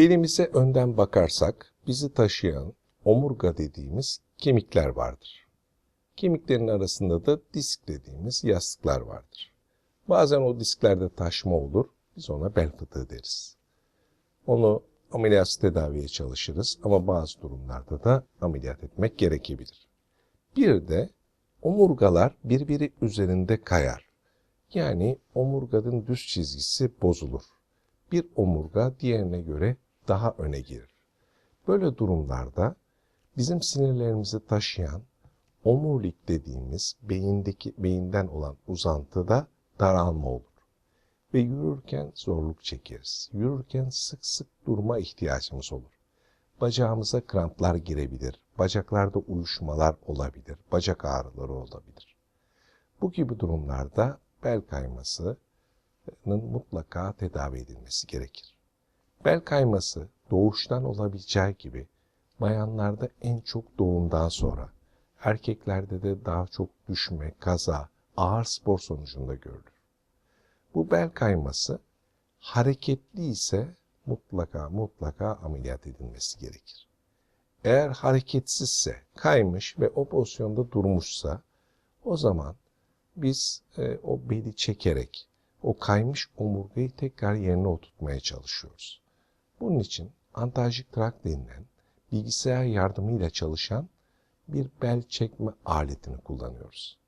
Belimize önden bakarsak bizi taşıyan omurga dediğimiz kemikler vardır. Kemiklerin arasında da disk dediğimiz yastıklar vardır. Bazen o disklerde taşma olur. Biz ona bel fıtığı deriz. Onu ameliyatsız tedaviye çalışırız ama bazı durumlarda da ameliyat etmek gerekebilir. Bir de omurgalar birbiri üzerinde kayar. Yani omurganın düz çizgisi bozulur. Bir omurga diğerine göre daha öne girer. Böyle durumlarda bizim sinirlerimizi taşıyan omurilik dediğimiz beyindeki beyinden olan uzantıda daralma olur. Ve yürürken zorluk çekeriz. Yürürken sık sık durma ihtiyacımız olur. Bacağımıza kramplar girebilir. Bacaklarda uyuşmalar olabilir. Bacak ağrıları olabilir. Bu gibi durumlarda bel kaymasının mutlaka tedavi edilmesi gerekir. Bel kayması doğuştan olabileceği gibi bayanlarda en çok doğumdan sonra, erkeklerde de daha çok düşme, kaza, ağır spor sonucunda görülür. Bu bel kayması hareketli ise mutlaka mutlaka ameliyat edilmesi gerekir. Eğer hareketsizse, kaymış ve o pozisyonda durmuşsa o zaman biz e, o beli çekerek o kaymış omurgayı tekrar yerine oturtmaya çalışıyoruz. Bunun için antajik trak denilen bilgisayar yardımıyla çalışan bir bel çekme aletini kullanıyoruz.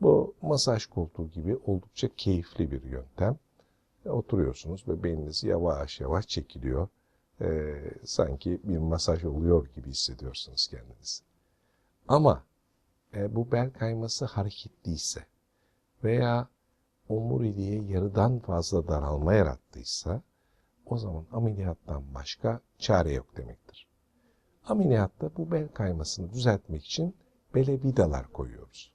Bu masaj koltuğu gibi oldukça keyifli bir yöntem. E, Oturuyorsunuz ve beliniz yavaş yavaş çekiliyor. Ee, sanki bir masaj oluyor gibi hissediyorsunuz kendinizi. Ama e, bu bel kayması hareketliyse veya omuriliğe yarıdan fazla daralma yarattıysa o zaman ameliyattan başka çare yok demektir. Ameliyatta bu bel kaymasını düzeltmek için bele vidalar koyuyoruz.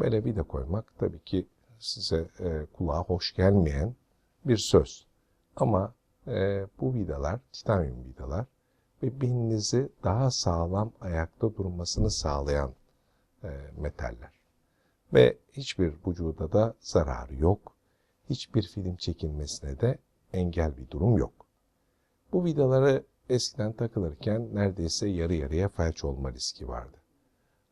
Bele vida koymak tabii ki size e, kulağa hoş gelmeyen bir söz. Ama e, bu vidalar titanyum vidalar ve belinizi daha sağlam ayakta durmasını sağlayan e, metaller. Ve hiçbir vücuda da zararı yok. Hiçbir film çekilmesine de engel bir durum yok. Bu vidaları eskiden takılırken neredeyse yarı yarıya felç olma riski vardı.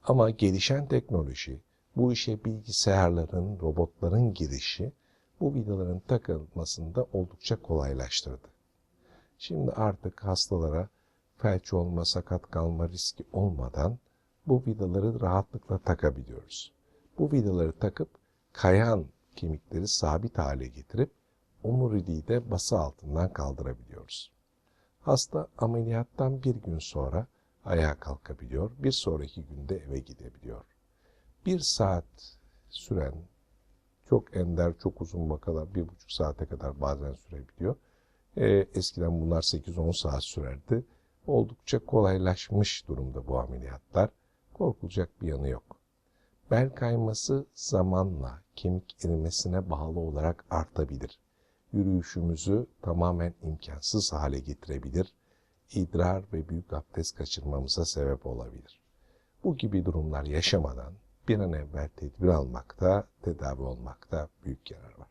Ama gelişen teknoloji, bu işe bilgisayarların, robotların girişi bu vidaların takılmasını da oldukça kolaylaştırdı. Şimdi artık hastalara felç olma, sakat kalma riski olmadan bu vidaları rahatlıkla takabiliyoruz. Bu vidaları takıp kayan kemikleri sabit hale getirip omuriliği de bası altından kaldırabiliyoruz. Hasta ameliyattan bir gün sonra ayağa kalkabiliyor, bir sonraki günde eve gidebiliyor. Bir saat süren, çok ender, çok uzun vakalar bir buçuk saate kadar bazen sürebiliyor. Ee, eskiden bunlar 8-10 saat sürerdi. Oldukça kolaylaşmış durumda bu ameliyatlar. Korkulacak bir yanı yok. Bel kayması zamanla kemik erimesine bağlı olarak artabilir. Yürüyüşümüzü tamamen imkansız hale getirebilir. İdrar ve büyük abdest kaçırmamıza sebep olabilir. Bu gibi durumlar yaşamadan bir an evvel tedbir almakta, tedavi olmakta büyük yarar var.